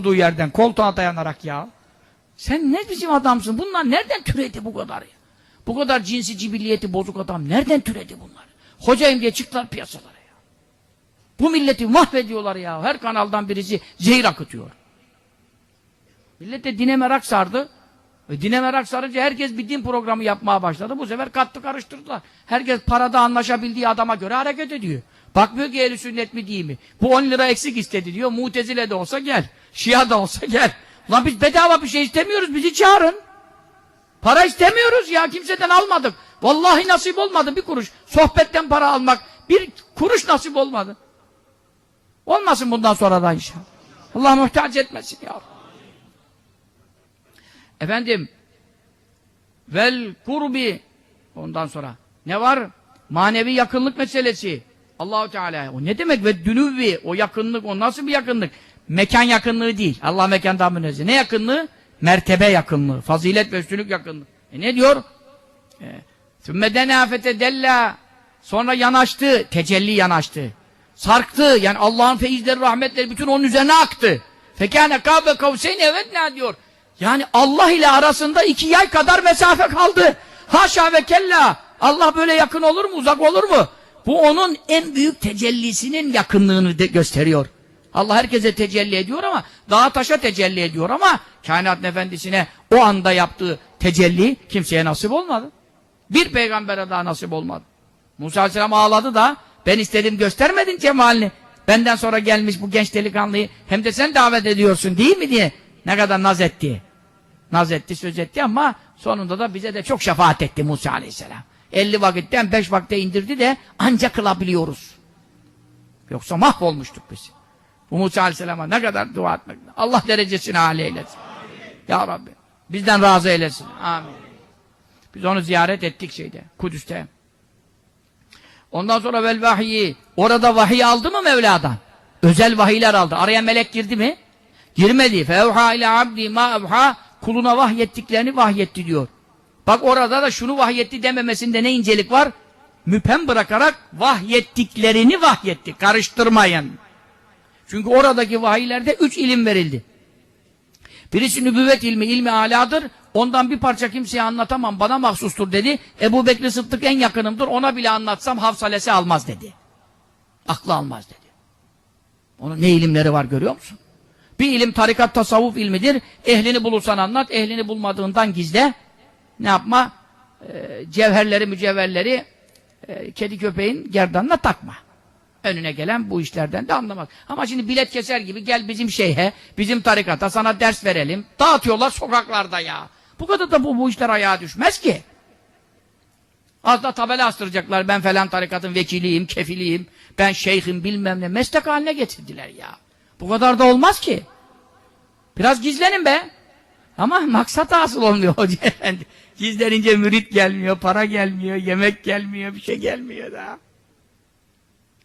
oturduğu yerden koltuğa dayanarak ya. Sen ne bizim adamsın? Bunlar nereden türedi bu kadar ya? Bu kadar cinsi cibilliyeti bozuk adam nereden türedi bunlar? Hocayım diye çıktılar piyasalara ya. Bu milleti mahvediyorlar ya. Her kanaldan birisi zehir akıtıyor. Millet de dine merak sardı. E, dine merak sarınca herkes bir din programı yapmaya başladı. Bu sefer kattı karıştırdılar. Herkes parada anlaşabildiği adama göre hareket ediyor. Bakmıyor ki ehl sünnet mi değil mi? Bu 10 lira eksik istedi diyor. Mutezile de olsa gel. Şia da olsa gel. Lan biz bedava bir şey istemiyoruz. Bizi çağırın. Para istemiyoruz ya. Kimseden almadık. Vallahi nasip olmadı bir kuruş. Sohbetten para almak bir kuruş nasip olmadı. Olmasın bundan sonra da inşallah. Allah muhtaç etmesin ya. Efendim vel kurbi ondan sonra ne var? Manevi yakınlık meselesi. Allahu Teala. O ne demek ve dünüvvi o yakınlık o nasıl bir yakınlık? Mekan yakınlığı değil. Allah mekandan münezzeh. Ne yakınlığı? Mertebe yakınlığı. Fazilet ve üstünlük yakınlığı. E ne diyor? Sümmeden afete della sonra yanaştı. Tecelli yanaştı. Sarktı. Yani Allah'ın feyizleri, rahmetleri bütün onun üzerine aktı. Fekâne kâbe kavseyn evet ne diyor? Yani Allah ile arasında iki yay kadar mesafe kaldı. Haşa ve kella. Allah böyle yakın olur mu, uzak olur mu? Bu onun en büyük tecellisinin yakınlığını de gösteriyor. Allah herkese tecelli ediyor ama dağa taşa tecelli ediyor ama kainat efendisine o anda yaptığı tecelli kimseye nasip olmadı. Bir peygambere daha nasip olmadı. Musa Aleyhisselam ağladı da ben istedim göstermedin cemalini. Benden sonra gelmiş bu genç delikanlıyı hem de sen davet ediyorsun değil mi diye ne kadar naz etti. Naz etti, söz etti ama sonunda da bize de çok şefaat etti Musa Aleyhisselam. 50 vakitten 5 vakte indirdi de ancak kılabiliyoruz. Yoksa mahvolmuştuk biz. Bu Musa Aleyhisselam'a ne kadar dua etmek. Allah derecesini âli eylesin. Ya Rabbi. Bizden razı eylesin. Amin. Biz onu ziyaret ettik şeyde, Kudüs'te. Ondan sonra vel vahiyi. Orada vahiy aldı mı Mevla'dan? Özel vahiyler aldı. Araya melek girdi mi? Girmedi. Fevha ile abdi ma evha. Kuluna vahyettiklerini vahyetti diyor. Bak orada da şunu vahyetti dememesinde ne incelik var? Müphem bırakarak vahyettiklerini vahyetti. Karıştırmayın. Çünkü oradaki vahiylerde üç ilim verildi. Birisi nübüvvet ilmi, ilmi aladır. Ondan bir parça kimseye anlatamam, bana mahsustur dedi. Ebu Bekir Sıddık en yakınımdır, ona bile anlatsam hafsalesi almaz dedi. Aklı almaz dedi. Onun ne ilimleri var görüyor musun? Bir ilim tarikat tasavvuf ilmidir. Ehlini bulursan anlat, ehlini bulmadığından gizle. Ne yapma? Ee, cevherleri, mücevherleri e, kedi köpeğin gerdanına takma. Önüne gelen bu işlerden de anlamaz. Ama şimdi bilet keser gibi gel bizim şeyhe, bizim tarikata sana ders verelim. Dağıtıyorlar sokaklarda ya. Bu kadar da bu, bu işler ayağa düşmez ki. Az da tabela astıracaklar. Ben falan tarikatın vekiliyim, kefiliyim. Ben şeyhim bilmem ne. Meslek haline getirdiler ya. Bu kadar da olmaz ki. Biraz gizlenin be. Ama maksat asıl olmuyor hoca efendi. Gizlenince mürit gelmiyor, para gelmiyor, yemek gelmiyor, bir şey gelmiyor da.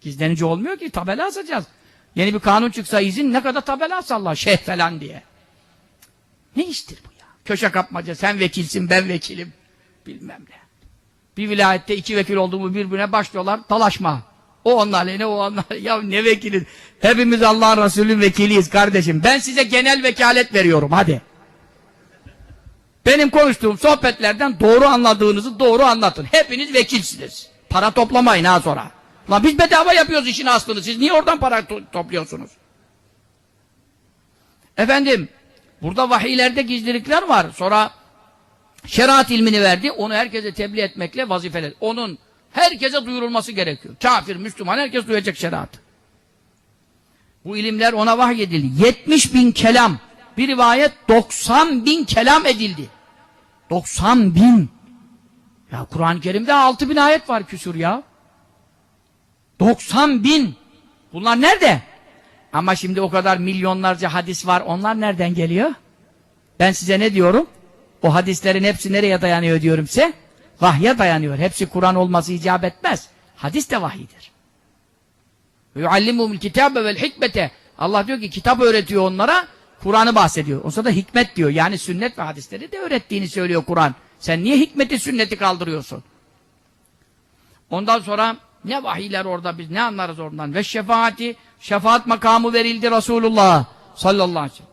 Gizlenince olmuyor ki tabela asacağız. Yeni bir kanun çıksa izin ne kadar tabela asallar şeyh falan diye. Ne iştir bu ya? Köşe kapmaca sen vekilsin ben vekilim. Bilmem ne. Bir vilayette iki vekil olduğumu birbirine başlıyorlar dalaşma. O onlar ne o onlar. Ya ne vekili? Hepimiz Allah'ın Resulü'nün vekiliyiz kardeşim. Ben size genel vekalet veriyorum hadi. Benim konuştuğum sohbetlerden doğru anladığınızı doğru anlatın. Hepiniz vekilsiniz. Para toplamayın ha sonra. Lan biz bedava yapıyoruz işin aslını. Siz niye oradan para to topluyorsunuz? Efendim, burada vahiylerde gizlilikler var. Sonra şeriat ilmini verdi. Onu herkese tebliğ etmekle vazifeler. Onun herkese duyurulması gerekiyor. Kafir, Müslüman herkes duyacak şeriatı. Bu ilimler ona vahyedildi. 70 bin kelam. Bir rivayet 90 bin kelam edildi. 90 bin. Ya Kur'an-ı Kerim'de 6 bin ayet var küsur ya. 90 bin. Bunlar nerede? Ama şimdi o kadar milyonlarca hadis var. Onlar nereden geliyor? Ben size ne diyorum? O hadislerin hepsi nereye dayanıyor diyorum size? Vahye dayanıyor. Hepsi Kur'an olması icap etmez. Hadis de vahidir. يُعَلِّمُهُمُ الْكِتَابَ وَالْحِكْمَةَ Allah diyor ki kitap öğretiyor onlara, Kur'an'ı bahsediyor. O da hikmet diyor. Yani sünnet ve hadisleri de öğrettiğini söylüyor Kur'an. Sen niye hikmeti sünneti kaldırıyorsun? Ondan sonra ne vahiyler orada biz ne anlarız oradan? Ve şefaati, şefaat makamı verildi Resulullah sallallahu aleyhi ve sellem.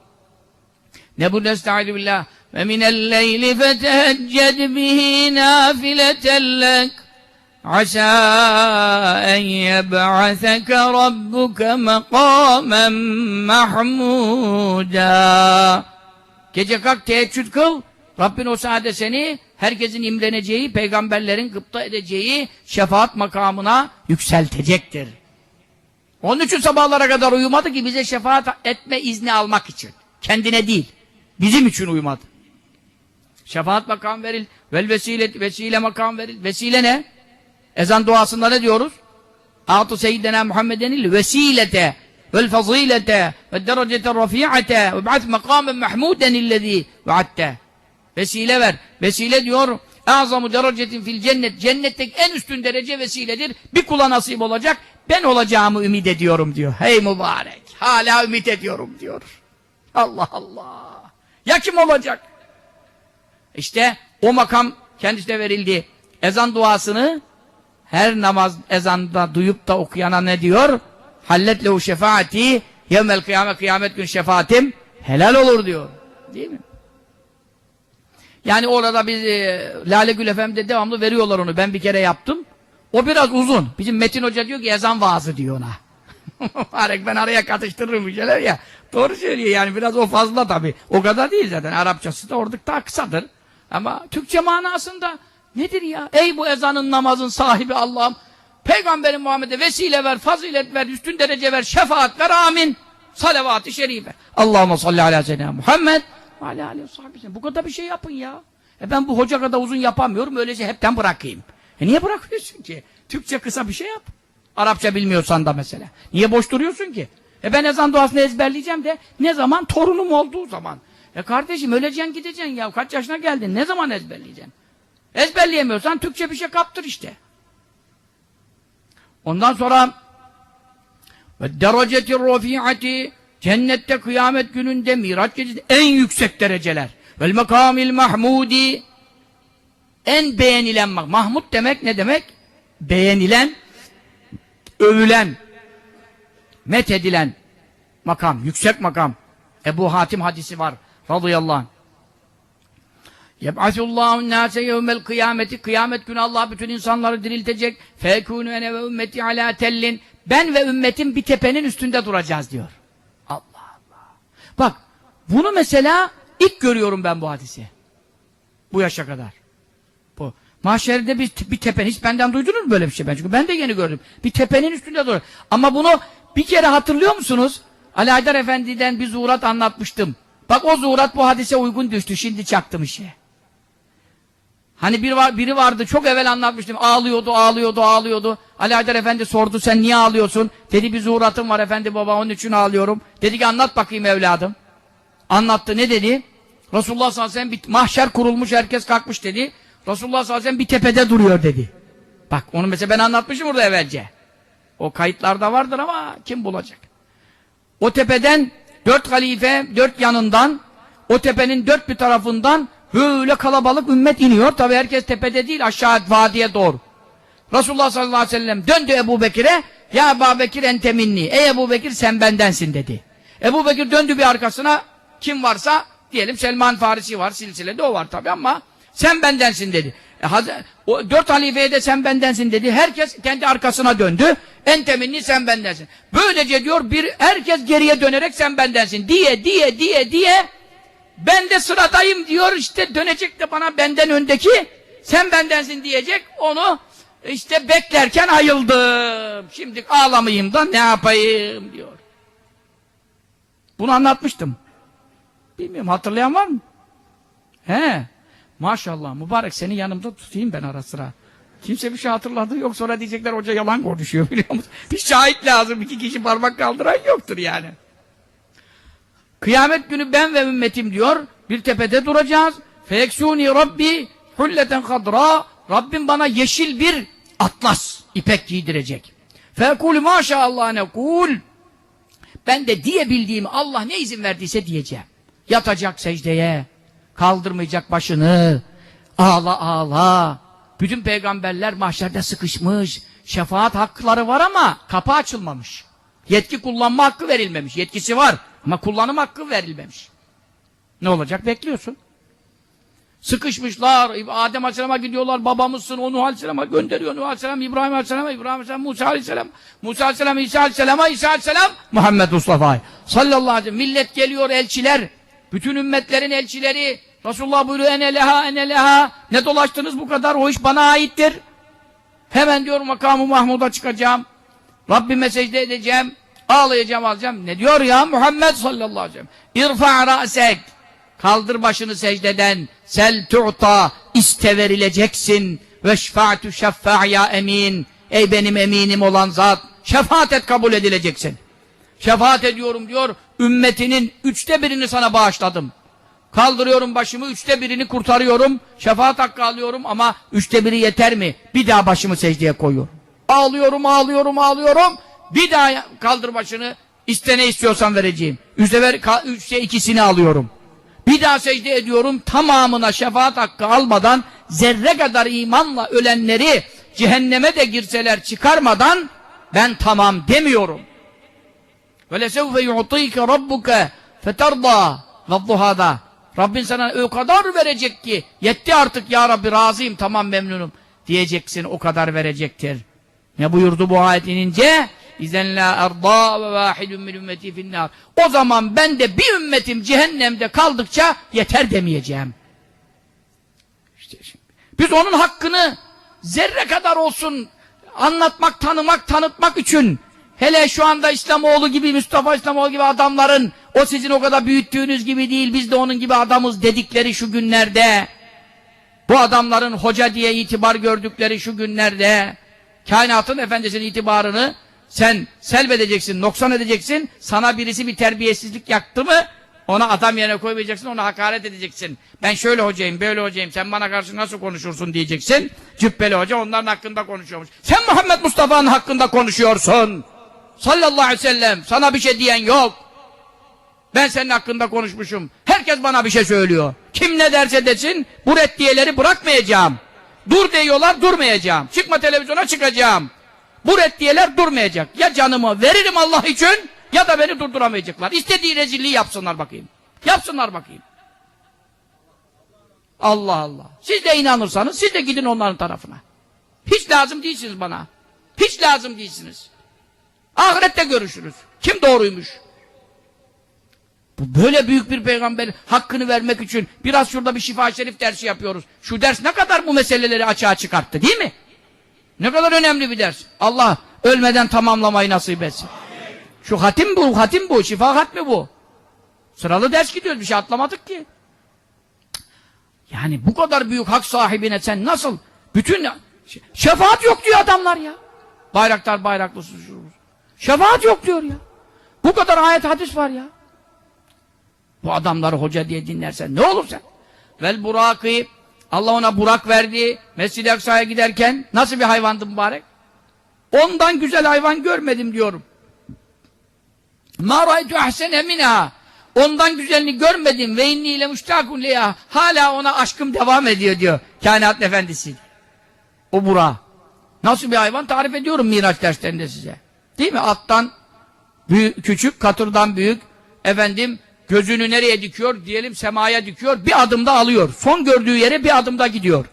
Ne bu nestaizu billah? Ve minel-leyli fetehecced bihi nafileten lek. Asa en yeb'aseke rabbuke mekamen mahmuda. Gece kalk teheccüd kıl. Rabbin o saatte seni herkesin imreneceği, peygamberlerin gıpta edeceği şefaat makamına yükseltecektir. Onun için sabahlara kadar uyumadı ki bize şefaat etme izni almak için. Kendine değil. Bizim için uyumadı. Şefaat makam veril. Vel vesile, vesile makam veril. Vesile ne? Ezan duasında ne diyoruz? A'tu seyyidina Muhammedenil vesilete vel fazilete ve derecete rafi'ate ve ba'at makamen mahmuden illezi va'atte. Vesile ver. Vesile diyor azamu derecetin fil cennet. Cennetteki en üstün derece vesiledir. Bir kula nasip olacak. Ben olacağımı ümit ediyorum diyor. Hey mübarek. Hala ümit ediyorum diyor. Allah Allah. Ya kim olacak? İşte o makam kendisine verildi. Ezan duasını her namaz ezanda duyup da okuyana ne diyor? Hallet lehu şefaati yevmel kıyamet kıyamet gün şefaatim helal olur diyor. Değil mi? Yani orada biz e, Lale Gül Efendi'de devamlı veriyorlar onu. Ben bir kere yaptım. O biraz uzun. Bizim Metin Hoca diyor ki ezan vaazı diyor ona. Mübarek ben araya katıştırırım bir şeyler ya. Doğru söylüyor yani biraz o fazla tabii. O kadar değil zaten. Arapçası da oradaki daha kısadır. Ama Türkçe manasında nedir ya? Ey bu ezanın namazın sahibi Allah'ım. Peygamberin Muhammed'e vesile ver, fazilet ver, üstün derece ver, şefaat ver, amin. Salavat-ı şerife. Allahümme salli ala seyyidina Muhammed ve ala aleyhi sahibi. Bu kadar bir şey yapın ya. E ben bu hoca kadar uzun yapamıyorum, öylece hepten bırakayım. E niye bırakıyorsun ki? Türkçe kısa bir şey yap. Arapça bilmiyorsan da mesela. Niye boş duruyorsun ki? E ben ezan duasını ezberleyeceğim de ne zaman? Torunum olduğu zaman. E kardeşim öleceksin gideceksin ya. Kaç yaşına geldin? Ne zaman ezberleyeceksin? Ezberleyemiyorsan Türkçe bir şey kaptır işte. Ondan sonra ve dereceti rafi'ati cennette kıyamet gününde miraç gecesi en yüksek dereceler. Vel makamil mahmudi en beğenilen. Mahmud demek ne demek? Beğenilen, övülen, methedilen makam, yüksek makam. Ebu Hatim hadisi var radıyallahu anh. Yeb'asullahun nâse yevmel kıyameti kıyamet günü Allah bütün insanları diriltecek. Fekûnü ene ve ümmeti alâ tellin. Ben ve ümmetim bir tepenin üstünde duracağız diyor. Allah Allah. Bak bunu mesela ilk görüyorum ben bu hadisi. Bu yaşa kadar. Bu. Mahşerde bir, bir tepenin, hiç benden duydunuz mu böyle bir şey ben? Çünkü ben de yeni gördüm. Bir tepenin üstünde dur. Ama bunu bir kere hatırlıyor musunuz? Ali Haydar Efendi'den bir zuhurat anlatmıştım. Bak o zuhurat bu hadise uygun düştü. Şimdi çaktım işe. Hani biri, var, biri vardı çok evvel anlatmıştım. Ağlıyordu, ağlıyordu, ağlıyordu. Ali Haydar Efendi sordu sen niye ağlıyorsun? Dedi bir zuhuratım var efendi baba onun için ağlıyorum. Dedi ki anlat bakayım evladım. Anlattı ne dedi? Resulullah sallallahu aleyhi ve sellem bir mahşer kurulmuş herkes kalkmış dedi. Resulullah sallallahu aleyhi ve sellem bir tepede duruyor dedi. Bak onu mesela ben anlatmışım burada evvelce. O kayıtlarda vardır ama kim bulacak? O tepeden dört halife dört yanından o tepenin dört bir tarafından böyle kalabalık ümmet iniyor. Tabi herkes tepede değil aşağı vadiye doğru. Resulullah sallallahu aleyhi ve sellem döndü Ebu Bekir'e ya Ebu Bekir enteminni. Ey Ebu Bekir sen bendensin dedi. Ebu Bekir döndü bir arkasına kim varsa diyelim Selman Farisi var silsilede o var tabi ama sen bendensin dedi. E, o, dört halifeye de sen bendensin dedi. Herkes kendi arkasına döndü. En teminni sen bendensin. Böylece diyor bir herkes geriye dönerek sen bendensin diye diye diye diye ben de sıradayım diyor işte dönecek de bana benden öndeki sen bendensin diyecek onu işte beklerken ayıldım. Şimdi ağlamayayım da ne yapayım diyor. Bunu anlatmıştım. Bilmiyorum hatırlayan var mı? He. Maşallah mübarek seni yanımda tutayım ben ara sıra. Kimse bir şey hatırladı yok sonra diyecekler hoca yalan konuşuyor biliyor musun? Bir şahit lazım iki kişi parmak kaldıran yoktur yani. Kıyamet günü ben ve ümmetim diyor bir tepede duracağız. Feyeksuni Rabbi hulleten kadra Rabbim bana yeşil bir atlas ipek giydirecek. Fekul maşallah nekul ben de diyebildiğimi Allah ne izin verdiyse diyeceğim. Yatacak secdeye, kaldırmayacak başını, ağla ağla. Bütün peygamberler mahşerde sıkışmış. Şefaat hakları var ama kapı açılmamış. Yetki kullanma hakkı verilmemiş. Yetkisi var ama kullanım hakkı verilmemiş. Ne olacak? Bekliyorsun. Sıkışmışlar. Adem Aleyhisselam'a gidiyorlar. Babamızsın. O Nuh Aleyhisselam'a gönderiyor. Nuh Aleyhisselam, İbrahim Aleyhisselam'a, İbrahim Aleyhisselam, Musa Aleyhisselam, Musa Aleyhisselam, İsa Aleyhisselam'a, İsa Aleyhisselam, Muhammed Mustafa'ya. Sallallahu aleyhi ve sellem. Millet geliyor elçiler. Bütün ümmetlerin elçileri. Resulullah buyuruyor ene leha ene leha. Ne dolaştınız bu kadar? O iş bana aittir. Hemen diyor makamı Mahmud'a çıkacağım. Rabbime secde edeceğim. Ağlayacağım alacağım. Ne diyor ya Muhammed sallallahu aleyhi ve sellem? İrfa ra'sek. Kaldır başını secdeden. Sel tu'ta. iste verileceksin. Ve şfa'tu şeffa' ya emin. Ey benim eminim olan zat. Şefaat et kabul edileceksin. Şefaat ediyorum diyor. Ümmetinin üçte birini sana bağışladım. Kaldırıyorum başımı, üçte birini kurtarıyorum. Şefaat hakkı alıyorum ama üçte biri yeter mi? Bir daha başımı secdeye koyuyorum. Ağlıyorum, ağlıyorum, ağlıyorum. Bir daha kaldır başını. İste ne istiyorsan vereceğim. Üçte, ver, ka- üçte ikisini alıyorum. Bir daha secde ediyorum. Tamamına şefaat hakkı almadan zerre kadar imanla ölenleri cehenneme de girseler çıkarmadan ben tamam demiyorum. وَلَسَوْفَ يُعْطِيكَ رَبُّكَ فَتَرْضَى وَالضُّهَادَى Rabbin sana o kadar verecek ki yetti artık ya Rabbi razıyım tamam memnunum diyeceksin o kadar verecektir. Ne buyurdu bu ayet inince? İzen la erda ve vahidun min ümmeti finnar. O zaman ben de bir ümmetim cehennemde kaldıkça yeter demeyeceğim. İşte şimdi. Biz onun hakkını zerre kadar olsun anlatmak, tanımak, tanıtmak için hele şu anda İslamoğlu gibi, Mustafa İslamoğlu gibi adamların o sizin o kadar büyüttüğünüz gibi değil, biz de onun gibi adamız dedikleri şu günlerde bu adamların hoca diye itibar gördükleri şu günlerde kainatın efendisinin itibarını sen selbedeceksin, noksan edeceksin. Sana birisi bir terbiyesizlik yaktı mı ona adam yerine koymayacaksın, ona hakaret edeceksin. Ben şöyle hocayım, böyle hocayım, sen bana karşı nasıl konuşursun diyeceksin. Cübbeli hoca onların hakkında konuşuyormuş. Sen Muhammed Mustafa'nın hakkında konuşuyorsun. Sallallahu aleyhi ve sellem. Sana bir şey diyen yok. Ben senin hakkında konuşmuşum. Herkes bana bir şey söylüyor. Kim ne derse desin bu reddiyeleri bırakmayacağım. Dur diyorlar durmayacağım. Çıkma televizyona çıkacağım. Bu reddiyeler durmayacak. Ya canımı veririm Allah için ya da beni durduramayacaklar. İstediği rezilliği yapsınlar bakayım. Yapsınlar bakayım. Allah Allah. Siz de inanırsanız siz de gidin onların tarafına. Hiç lazım değilsiniz bana. Hiç lazım değilsiniz. Ahirette görüşürüz. Kim doğruymuş? Bu böyle büyük bir peygamber hakkını vermek için biraz şurada bir şifa şerif dersi yapıyoruz. Şu ders ne kadar bu meseleleri açığa çıkarttı değil mi? Ne kadar önemli bir ders. Allah ölmeden tamamlamayı nasip etsin. Şu hatim bu, hatim bu, şifa hatmi bu. Sıralı ders gidiyoruz, bir şey atlamadık ki. Yani bu kadar büyük hak sahibine sen nasıl bütün şefaat yok diyor adamlar ya. Bayraktar bayraklısı Şefaat yok diyor ya. Bu kadar ayet hadis var ya. Bu adamları hoca diye dinlersen ne olur sen? Vel buraki Allah ona burak verdi. Mescid-i Aksa'ya giderken nasıl bir hayvandı mübarek? Ondan güzel hayvan görmedim diyorum. Ma ra'aytu ahsene minha. Ondan güzelini görmedim ve inni ile müştakun liya. Hala ona aşkım devam ediyor diyor. Kainat efendisi. O bura. Nasıl bir hayvan tarif ediyorum Miraç derslerinde size. Değil mi? Alttan büyük, küçük, katırdan büyük. Efendim gözünü nereye dikiyor? Diyelim semaya dikiyor. Bir adımda alıyor. Son gördüğü yere bir adımda gidiyor.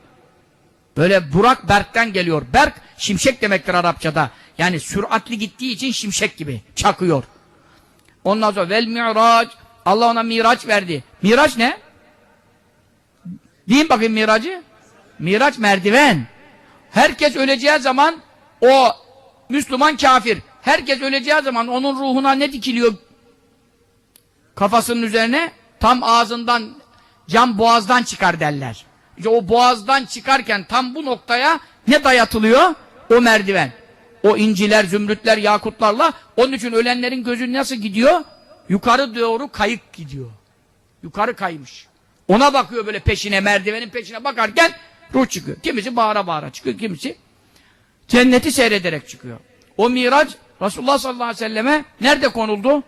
Böyle Burak Berk'ten geliyor. Berk şimşek demektir Arapçada. Yani süratli gittiği için şimşek gibi çakıyor. Ondan sonra vel mi'raç Allah ona miraç verdi. Miraç ne? Deyin bakayım miracı. Miraç merdiven. Herkes öleceği zaman o Müslüman kafir. Herkes öleceği zaman onun ruhuna ne dikiliyor? Kafasının üzerine tam ağzından cam boğazdan çıkar derler. İşte o boğazdan çıkarken tam bu noktaya ne dayatılıyor? O merdiven. O inciler, zümrütler, yakutlarla onun için ölenlerin gözü nasıl gidiyor? Yukarı doğru kayık gidiyor. Yukarı kaymış. Ona bakıyor böyle peşine, merdivenin peşine bakarken ruh çıkıyor. Kimisi bağıra bağıra çıkıyor, kimisi cenneti seyrederek çıkıyor. O miraç Resulullah sallallahu aleyhi ve selleme nerede konuldu?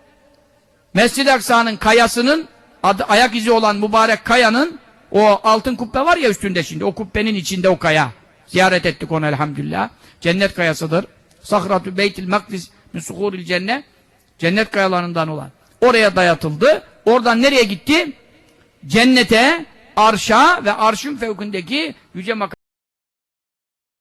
Mescid-i Aksa'nın kayasının adı, ayak izi olan mübarek kayanın o altın kubbe var ya üstünde şimdi o kubbenin içinde o kaya. Ziyaret ettik onu elhamdülillah. Cennet kayasıdır. Sahratu Beytil Makdis min suhuril cennet. Cennet kayalarından olan. Oraya dayatıldı. Oradan nereye gitti? cennete, arşa ve arşın fevkindeki yüce makam